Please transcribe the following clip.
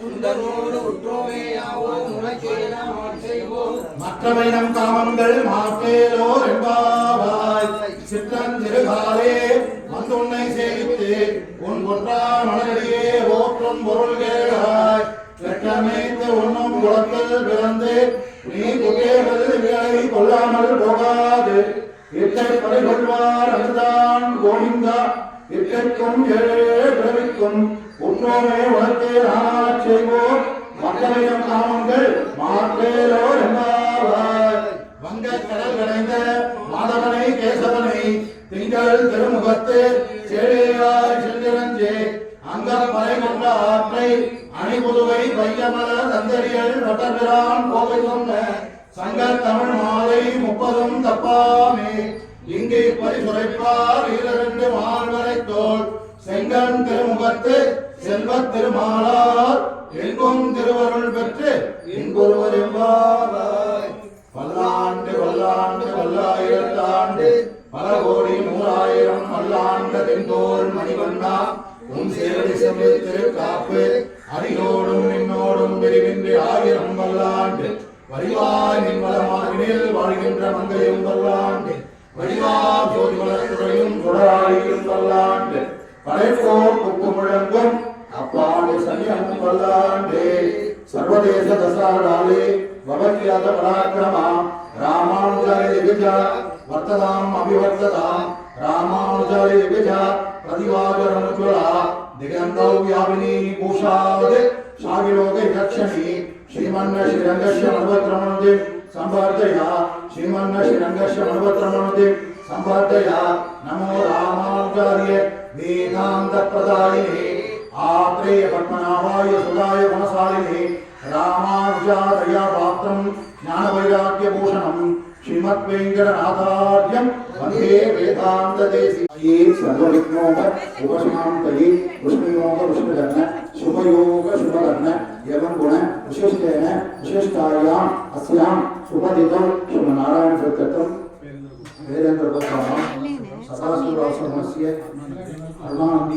உந்தனோடு உற்றோமேயாவோ உனக்கே நாம் செய்வோம் மற்றவை நம் காமங்கள் மாற்றேலோ ரெம்பாவாய் சித்தன் திருகாலே வந்து உன்னை சேவித்து உன் ஒன்றாம் மலரடியே ஓற்றும் பொருள்களாய் வெட்டமைத்து உண்ணும் குளத்தில் பிறந்து நீ குகேவது விலை கொள்ளாமல் போகாது. இத்தை பறிகொள்வார் அதுதான் கோவிந்தா. இத்தைக்கும் ஏழு பிறவிக்கும் உன்னோமே செய்வோம் நாமங்கள் மாற்றேலோ வங்க கடல் கடைந்த மாதவனை கேசவனை திங்கள் திருமுகத்து சேழையாய் சென்றிரஞ்சே அங்க மலை கொண்ட ஆற்றை அணிபுதுவை பையமல தந்தரியல் வட்டபிரான் கோவை சொன்ன சங்க தமிழ் மாலை முப்பதும் தப்பாமே. இங்கே பரிசுரைப்பார் இரண்டு மார்வரை தோல் செங்கன் திருமுகத்து செல்வ திருமாலார் எங்கும் திருவருள் பெற்று இன்பொருவர் எவ்வாறாய் பல்லாண்டு வல்லாண்டு வல்லாயிரத்தாண்டு பல கோடி நூறாயிரம் பல்லாண்டு தென்தோல் மணிவண்ணா உன் சேவடி செவ்வி திருக்காப்பு அடியோடும் நின்னோடும் பிரிவின்றி ஆயிரம் வல்லாண்டு வடிவாய் நின் வளமாகினில் வாழ்கின்ற மங்கையும் வல்லாண்டு வடிவா ஜோதி வளர்த்துறையும் தொடராளியும் வல்லாண்டு படைப்போர் முத்து முழங்கும் அப்பாடு சனியம் பல்லாண்டே சர்வதேச தசாடாலே பவத்யாத பராக்கிரமா ராமானுஜாரி விஜ வர்த்ததாம் அபிவர்த்ததாம் ராமானுஜாரி விஜ பிரதிவாகரனுக்குலா திகந்தௌ வியாபினி பூஷாவது சாவிலோக இலட்சணி శ్రీమన్న శ్రీరంగస్య మణవత్రమణుది సంపాదయ శ్రీమన్న శ్రీరంగస్య మణవత్రమణుది సంపాదయ నమో రామాచార్య वेदान्तप्रदायिने आत्रेयपद्मनाभाय सुधाय गुणशालिने रामानुजादयापात्रं ज्ञानवैराग्यभूषणं श्रीमद्वेङ्कटनाथार्यं वंदे वेदान्तदेशि ये सर्वविघ्नोग उपशान्तये विष्णुयोग विष्णुकर्ण शुभयोग शुभकर्ण एवं गुण विशिष्टेन विशिष्टायाम् अस्यां सुपदितं श्रीमनारायणसत्कृतं वेदेन्द्रगोस्वामः சதாசிவராசன் ஆசிய அருணாநந்தி